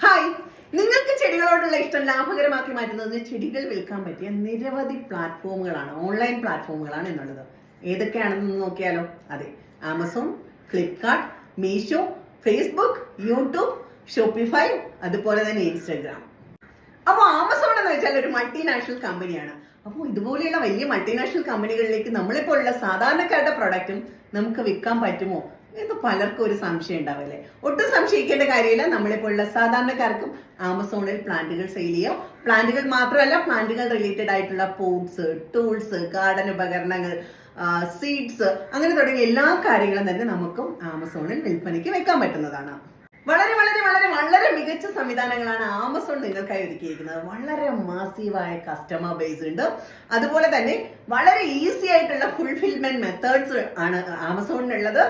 Hi നിങ്ങൾക്ക് ചെടികളോടുള്ള ഇഷ്ടം ലാഭകരമാക്കി മാറ്റുന്നതിന് ചെടികൾ വിൽക്കാൻ പറ്റിയ നിരവധി പ്ലാറ്റ്ഫോമുകളാണ് ഓൺലൈൻ പ്ലാറ്റ്ഫോമുകളാണ് എന്നുള്ളത്. ഏതൊക്കെയാണെന്ന് നോക്കിയാലോ? അതെ Amazon Flipkart Meesho Facebook YouTube Shopify അതുപോലെ തന്നെ ഇൻസ്റ്റഗ്രാം അപ്പോൾ ആമസോൺ എന്ന് വെച്ചാൽ ഒരു മൾട്ടിനാഷണൽ കമ്പനിയാണ് അപ്പോൾ ഇതുപോലെയുള്ള വലിയ മൾട്ടിനാഷണൽ കമ്പനികളിലേക്ക് നമ്മളിപ്പോഴുള്ള സാധാരണക്കാരുടെ പ്രൊഡക്റ്റും നമുക്ക് വിൽക്കാൻ പറ്റുമോ? എന്ന് പലർക്കും ഒരു സംശയം ഉണ്ടാവില്ലേ? ഒട്ടും സംശയിക്കേണ്ട കാര്യമില്ല. നമ്മളിപ്പോഴുള്ള സാധാരണക്കാർക്കും ആമസോണിൽ പ്ലാന്റുകൾ സെയിൽ ചെയ്യാം. പ്ലാന്റുകൾ മാത്രമല്ല പ്ലാന്റുകൾ റിലേറ്റഡ് ആയിട്ടുള്ള പോട്ട്സ് ടൂൾസ് ഗാർഡൻ ഉപകരണങ്ങൾ സീഡ്സ് അങ്ങനെ തുടങ്ങിയ എല്ലാ കാര്യങ്ങളും തന്നെ നമുക്കും ആമസോണിൽ വിൽപ്പനയ്ക്ക് വെക്കാൻ പറ്റുന്നതാണ്. വളരെ വളരെ വളരെ വളരെ മികച്ച സംവിധാനങ്ങളാണ് ആമസോൺ നിങ്ങൾക്കായി ഒരുക്കിയിരിക്കുന്നത്. വളരെ മാസീവായ കസ്റ്റമർ ബേസ് ഉണ്ട്. അതുപോലെ തന്നെ വളരെ ഈസി ആയിട്ടുള്ള ഫുൾഫിൽമെന്റ് മെത്തേഡ്സ് ആണ് ആമസോണിനുള്ളത്.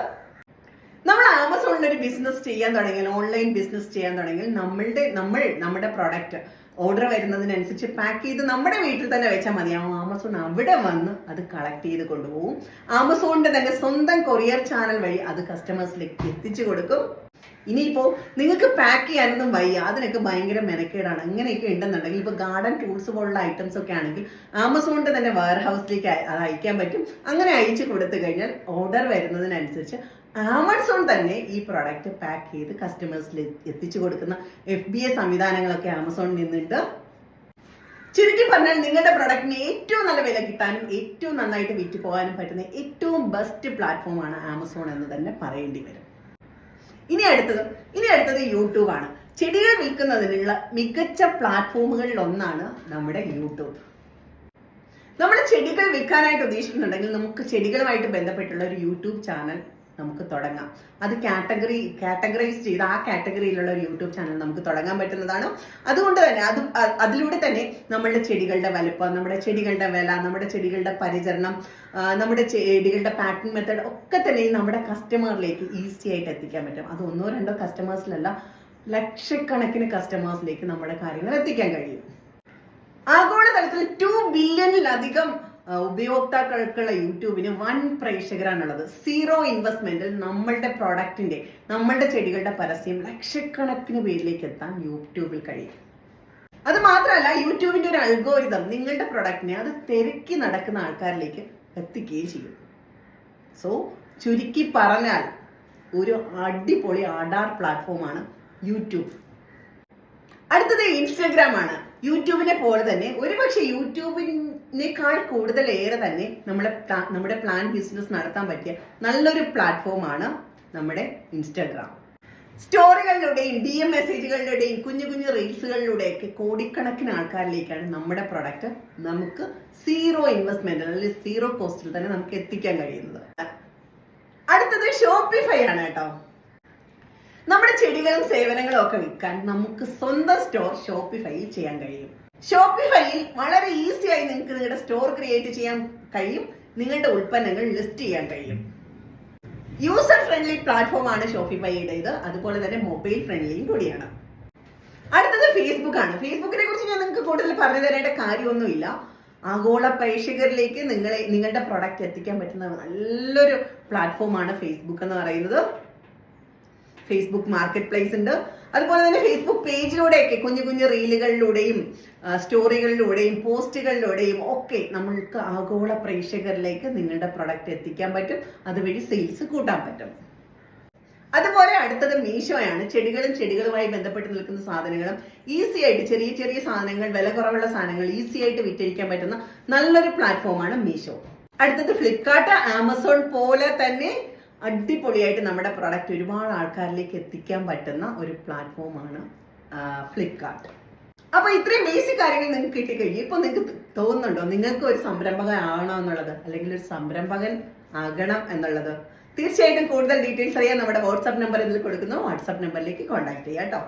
നമ്മൾ ആമസോണിൽ ഒരു ബിസിനസ് ചെയ്യാൻ തുടങ്ങിയാൽ ഓൺലൈൻ ബിസിനസ് ചെയ്യാൻ തുടങ്ങിയാൽ നമ്മളുടെ നമ്മൾ നമ്മുടെ പ്രൊഡക്റ്റ് ഓർഡർ വരുന്നതിനനുസരിച്ച് പാക്ക് ചെയ്ത് നമ്മുടെ വീട്ടിൽ തന്നെ വെച്ചാൽ മതിയാവും ആമസോൺ അവിടെ വന്ന് അത് കളക്ട് ചെയ്ത് കൊണ്ടുപോകും. ആമസോണിന്റെ തന്നെ സ്വന്തം കൊറിയർ ചാനൽ വഴി അത് കസ്റ്റമേഴ്സിലേക്ക് എത്തിച്ചു കൊടുക്കും. ഇനിയിപ്പോ നിങ്ങൾക്ക് പാക്ക് ചെയ്യാനൊന്നും വയ്യ. അതിനൊക്കെ ഭയങ്കര മെനക്കേടാണ്. അങ്ങനെയൊക്കെ ഉണ്ടെന്നുണ്ടെങ്കിൽ ഇപ്പൊ ഗാർഡൻ ടൂൾസ് പോലുള്ള ഐറ്റംസ് ഒക്കെ ആണെങ്കിൽ ആമസോണിന്റെ തന്നെ വെയർ ഹൗസിലേക്ക് അത് അയക്കാൻ പറ്റും. അങ്ങനെ അയച്ചു കൊടുത്തു കഴിഞ്ഞാൽ ഓർഡർ വരുന്നതിനനുസരിച്ച് ആമസോൺ തന്നെ ഈ പ്രോഡക്റ്റ് പാക്ക് ചെയ്ത് കസ്റ്റമേഴ്സിൽ എത്തിച്ചു കൊടുക്കുന്ന എഫ് ബി എ സംവിധാനങ്ങളൊക്കെ ആമസോണിൽ നിന്നുണ്ട്. ചുരുക്കി പറഞ്ഞാൽ നിങ്ങളുടെ പ്രൊഡക്റ്റിന് ഏറ്റവും നല്ല വില കിട്ടാനും ഏറ്റവും നന്നായിട്ട് വിറ്റ് പോകാനും പറ്റുന്ന ഏറ്റവും ബെസ്റ്റ് പ്ലാറ്റ്ഫോമാണ് ആമസോൺ എന്ന് തന്നെ പറയേണ്ടി വരും. ഇനി അടുത്തത് ഇനി അടുത്തത് യൂട്യൂബ് ആണ്. ചെടികൾ വിൽക്കുന്നതിനുള്ള മികച്ച പ്ലാറ്റ്ഫോമുകളിൽ ഒന്നാണ് നമ്മുടെ യൂട്യൂബ്. നമ്മൾ ചെടികൾ വിൽക്കാനായിട്ട് ഉദ്ദേശിക്കുന്നുണ്ടെങ്കിൽ നമുക്ക് ചെടികളുമായിട്ട് ബന്ധപ്പെട്ടുള്ള ഒരു യൂട്യൂബ് ചാനൽ നമുക്ക് തുടങ്ങാം. അത് കാറ്റഗറി കാറ്റഗറൈസ് ചെയ്ത് ആ കാറ്റഗറിയിലുള്ള ഒരു യൂട്യൂബ് ചാനൽ നമുക്ക് തുടങ്ങാൻ പറ്റുന്നതാണ്. അതുകൊണ്ട് തന്നെ അത് അതിലൂടെ തന്നെ നമ്മളുടെ ചെടികളുടെ വലുപ്പം നമ്മുടെ ചെടികളുടെ വില നമ്മുടെ ചെടികളുടെ പരിചരണം നമ്മുടെ ചെടികളുടെ പാറ്റേൺ മെത്തേഡ് ഒക്കെ തന്നെ നമ്മുടെ കസ്റ്റമറിലേക്ക് ഈസി ആയിട്ട് എത്തിക്കാൻ പറ്റും. അത് ഒന്നോ രണ്ടോ കസ്റ്റമേഴ്സിലല്ല ലക്ഷക്കണക്കിന് കസ്റ്റമേഴ്സിലേക്ക് നമ്മുടെ കാര്യങ്ങൾ എത്തിക്കാൻ കഴിയും. ആഗോളതലത്തിൽ ടു ബില്യണിലധികം ഉപയോക്താക്കൾക്കുള്ള യൂട്യൂബിന് വൻ പ്രേക്ഷകരാണുള്ളത്. സീറോ ഇൻവെസ്റ്റ്മെന്റിൽ നമ്മളുടെ പ്രോഡക്റ്റിന്റെ നമ്മളുടെ ചെടികളുടെ പരസ്യം ലക്ഷക്കണക്കിന് പേരിലേക്ക് എത്താൻ യൂട്യൂബിൽ കഴിയും. അത് മാത്രമല്ല യൂട്യൂബിന്റെ ഒരു അൽഗോരിതം നിങ്ങളുടെ പ്രൊഡക്റ്റിനെ അത് തിരക്കി നടക്കുന്ന ആൾക്കാരിലേക്ക് എത്തിക്കുകയും ചെയ്യും. സോ ചുരുക്കി പറഞ്ഞാൽ ഒരു അടിപൊളി ആഡാർ പ്ലാറ്റ്ഫോമാണ് യൂട്യൂബ്. അടുത്തത് ഇൻസ്റ്റഗ്രാം ആണ്. യൂട്യൂബിനെ പോലെ തന്നെ ഒരുപക്ഷെ യൂട്യൂബിനേക്കാൾ ഏറെ തന്നെ നമ്മുടെ നമ്മുടെ പ്ലാൻ ബിസിനസ് നടത്താൻ പറ്റിയ നല്ലൊരു പ്ലാറ്റ്ഫോമാണ് നമ്മുടെ ഇൻസ്റ്റാഗ്രാം സ്റ്റോറികളിലൂടെയും ഡി എം മെസ്സേജുകളിലൂടെയും കുഞ്ഞു കുഞ്ഞു റീൽസുകളിലൂടെയൊക്കെ കോടിക്കണക്കിന് ആൾക്കാരിലേക്കാണ് നമ്മുടെ പ്രൊഡക്റ്റ് നമുക്ക് സീറോ ഇൻവെസ്റ്റ്മെന്റ് അല്ലെങ്കിൽ സീറോ കോസ്റ്റിൽ തന്നെ നമുക്ക് എത്തിക്കാൻ കഴിയുന്നത്. അടുത്തത് ഷോപ്പിഫൈ ആണ് കേട്ടോ. നമ്മുടെ ചെടികളും സേവനങ്ങളും ഒക്കെ വിൽക്കാൻ നമുക്ക് സ്വന്തം സ്റ്റോർ ഷോപ്പിഫൈയിൽ ചെയ്യാൻ കഴിയും. ഷോപ്പിഫൈയിൽ വളരെ ഈസി ആയി നിങ്ങൾക്ക് നിങ്ങളുടെ സ്റ്റോർ ക്രിയേറ്റ് ചെയ്യാൻ കഴിയും. നിങ്ങളുടെ ഉൽപ്പന്നങ്ങൾ ലിസ്റ്റ് ചെയ്യാൻ കഴിയും. യൂസർ ഫ്രണ്ട്ലി പ്ലാറ്റ്ഫോം ആണ് ഷോപ്പിഫൈയുടേത് അതുപോലെ തന്നെ മൊബൈൽ ഫ്രണ്ട്ലിയും കൂടിയാണ്. അടുത്തത് ഫേസ്ബുക്ക് ആണ്. ഫേസ്ബുക്കിനെ കുറിച്ച് ഞാൻ നിങ്ങൾക്ക് കൂടുതൽ പറഞ്ഞു തരേണ്ട കാര്യമൊന്നുമില്ല. ആഗോള പ്രേക്ഷകരിലേക്ക് നിങ്ങളെ നിങ്ങളുടെ പ്രൊഡക്റ്റ് എത്തിക്കാൻ പറ്റുന്ന നല്ലൊരു പ്ലാറ്റ്ഫോമാണ് ഫേസ്ബുക്ക് എന്ന് പറയുന്നത്. ഫേസ്ബുക്ക് മാർക്കറ്റ് പ്ലേസ് ഉണ്ട്. അതുപോലെ തന്നെ ഫേസ്ബുക്ക് പേജിലൂടെയൊക്കെ കുഞ്ഞു കുഞ്ഞു റീലുകളിലൂടെയും സ്റ്റോറികളിലൂടെയും പോസ്റ്റുകളിലൂടെയും ഒക്കെ നമ്മൾക്ക് ആഗോള പ്രേക്ഷകരിലേക്ക് നിങ്ങളുടെ പ്രൊഡക്റ്റ് എത്തിക്കാൻ പറ്റും. അതുവഴി സെയിൽസ് കൂട്ടാൻ പറ്റും. അതുപോലെ അടുത്തത് മീഷോയാണ്. ചെടികളും ചെടികളുമായി ബന്ധപ്പെട്ട് നിൽക്കുന്ന സാധനങ്ങളും ഈസി ആയിട്ട് ചെറിയ ചെറിയ സാധനങ്ങൾ വില കുറവുള്ള സാധനങ്ങൾ ഈസി ആയിട്ട് വിറ്റഴിക്കാൻ പറ്റുന്ന നല്ലൊരു പ്ലാറ്റ്ഫോമാണ് മീഷോ. അടുത്തത് ഫ്ലിപ്കാർട്ട് ആമസോൺ പോലെ തന്നെ അടിപൊളിയായിട്ട് നമ്മുടെ പ്രൊഡക്റ്റ് ഒരുപാട് ആൾക്കാരിലേക്ക് എത്തിക്കാൻ പറ്റുന്ന ഒരു പ്ലാറ്റ്ഫോമാണ് ഫ്ലിപ്കാർട്ട് അപ്പൊ ഇത്രയും ബേസിക് കാര്യങ്ങൾ നിങ്ങൾക്ക് കിട്ടിക്കഴിഞ്ഞു. ഇപ്പൊ നിങ്ങൾക്ക് തോന്നുന്നുണ്ടോ നിങ്ങൾക്ക് ഒരു സംരംഭകൻ ആവണം എന്നുള്ളത്? അല്ലെങ്കിൽ ഒരു സംരംഭകൻ ആകണം എന്നുള്ളത്? തീർച്ചയായിട്ടും കൂടുതൽ ഡീറ്റെയിൽസ് അറിയാൻ നമ്മുടെ വാട്സാപ്പ് നമ്പർ ഇതിൽ കൊടുക്കുന്നു. വാട്സാപ്പ് നമ്പറിലേക്ക് കോൺടാക്ട് ചെയ്യാം കേട്ടോ.